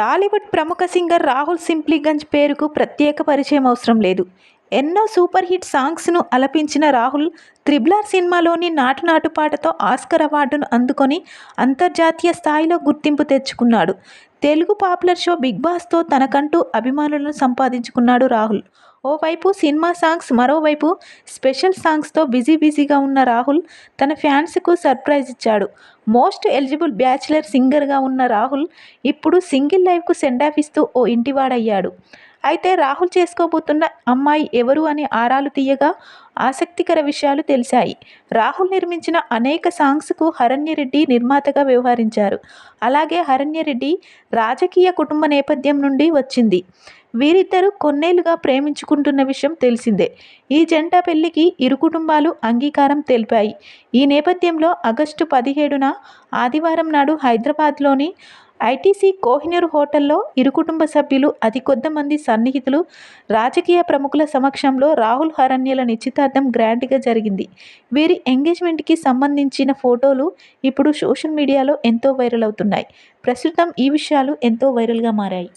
టాలీవుడ్ ప్రముఖ సింగర్ రాహుల్ సింప్లీగంజ్ పేరుకు ప్రత్యేక పరిచయం అవసరం లేదు. ఎన్నో సూపర్ హిట్ సాంగ్స్ను అలపించిన రాహుల్ త్రిబ్లార్ సినిమాలోని నాటు నాటు పాటతో ఆస్కర్ అవార్డును అందుకొని అంతర్జాతీయ స్థాయిలో గుర్తింపు తెచ్చుకున్నాడు. తెలుగు పాపులర్ షో బిగ్ బాస్తో తనకంటూ అభిమానులను సంపాదించుకున్నాడు రాహుల్. ఓవైపు సినిమా సాంగ్స్ మరోవైపు స్పెషల్ సాంగ్స్తో బిజీ బిజీగా ఉన్న రాహుల్ తన ఫ్యాన్స్కు సర్ప్రైజ్ ఇచ్చాడు. మోస్ట్ ఎలిజిబుల్ బ్యాచిలర్ సింగర్గా ఉన్న రాహుల్ ఇప్పుడు సింగిల్ లైఫ్కు సెండ్ ఆఫ్ ఇస్తూ ఓ ఇంటివాడయ్యాడు. అయితే రాహుల్ చేసుకోబోతున్న అమ్మాయి ఎవరు అని ఆరాలు తీయగా ఆసక్తికర విషయాలు తెలిసాయి రాహుల్ నిర్మించిన అనేక సాంగ్స్కు హరణ్యరెడ్డి నిర్మాతగా వ్యవహరించారు. అలాగే హరణ్యరెడ్డి రాజకీయ కుటుంబ నేపథ్యం నుండి వచ్చింది. వీరిద్దరూ కొన్నేళ్ళుగా ప్రేమించుకుంటున్న విషయం తెలిసిందే. ఈ జంట పెళ్ళికి ఇరు కుటుంబాలు అంగీకారం తెలిపాయి. ఈ నేపథ్యంలో ఆగస్టు పదిహేడున ఆదివారం నాడు హైదరాబాద్లోని ఐటీసీ కోహినూర్ హోటల్లో ఇరు కుటుంబ సభ్యులు అతి కొద్దిమంది సన్నిహితులు రాజకీయ ప్రముఖుల సమక్షంలో రాహుల్ హరణ్యల నిశ్చితార్థం గ్రాండ్గా జరిగింది. వీరి ఎంగేజ్మెంట్కి సంబంధించిన ఫోటోలు ఇప్పుడు సోషల్ మీడియాలో ఎంతో వైరల్ అవుతున్నాయి. ప్రస్తుతం ఈ విషయాలు ఎంతో వైరల్గా మారాయి.